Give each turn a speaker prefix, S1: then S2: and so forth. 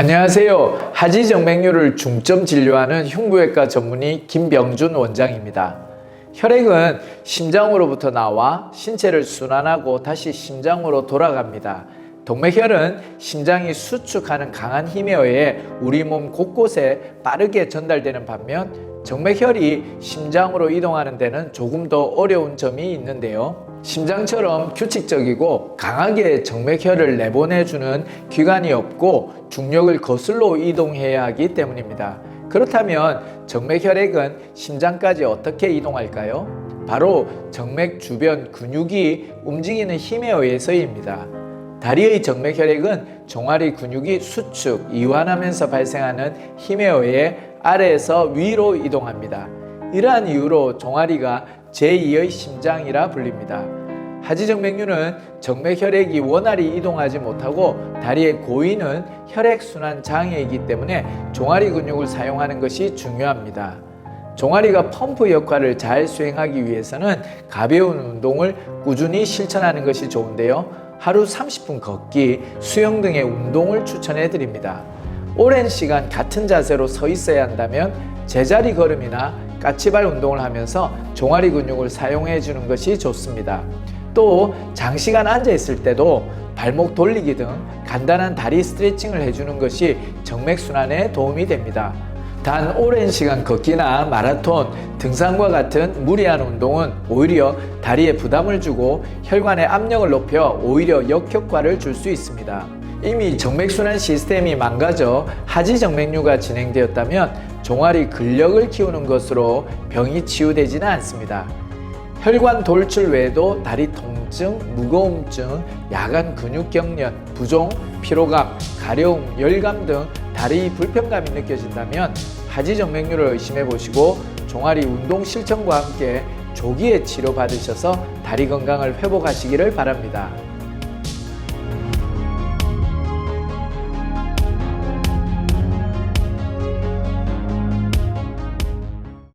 S1: 안녕하세요. 하지정맥류를 중점 진료하는 흉부외과 전문의 김병준 원장입니다. 혈액은 심장으로부터 나와 신체를 순환하고 다시 심장으로 돌아갑니다. 동맥혈은 심장이 수축하는 강한 힘에 의해 우리 몸 곳곳에 빠르게 전달되는 반면 정맥혈이 심장으로 이동하는 데는 조금 더 어려운 점이 있는데요. 심장처럼 규칙적이고 강하게 정맥혈을 내보내주는 기관이 없고 중력을 거슬러 이동해야 하기 때문입니다. 그렇다면 정맥혈액은 심장까지 어떻게 이동할까요? 바로 정맥 주변 근육이 움직이는 힘에 의해서입니다. 다리의 정맥혈액은 종아리 근육이 수축, 이완하면서 발생하는 힘에 의해 아래에서 위로 이동합니다. 이러한 이유로 종아리가 제2의 심장이라 불립니다. 하지정맥류는 정맥 혈액이 원활히 이동하지 못하고 다리의 고이는 혈액순환 장애이기 때문에 종아리 근육을 사용하는 것이 중요합니다. 종아리가 펌프 역할을 잘 수행하기 위해서는 가벼운 운동을 꾸준히 실천하는 것이 좋은데요. 하루 30분 걷기, 수영 등의 운동을 추천해 드립니다. 오랜 시간 같은 자세로 서 있어야 한다면 제자리 걸음이나 까치발 운동을 하면서 종아리 근육을 사용해 주는 것이 좋습니다. 또 장시간 앉아 있을 때도 발목 돌리기 등 간단한 다리 스트레칭을 해주는 것이 정맥순환에 도움이 됩니다. 단 오랜 시간 걷기나 마라톤, 등산과 같은 무리한 운동은 오히려 다리에 부담을 주고 혈관의 압력을 높여 오히려 역효과를 줄 수 있습니다. 이미 정맥순환 시스템이 망가져 하지 정맥류가 진행되었다면 종아리 근력을 키우는 것으로 병이 치유되지는 않습니다. 혈관 돌출 외에도 다리 통증, 무거움증, 야간 근육 경련, 부종, 피로감, 가려움, 열감 등 다리 불편감이 느껴진다면 하지 정맥류를 의심해 보시고 종아리 운동 실천과 함께 조기에 치료받으셔서 다리 건강을 회복하시기를 바랍니다.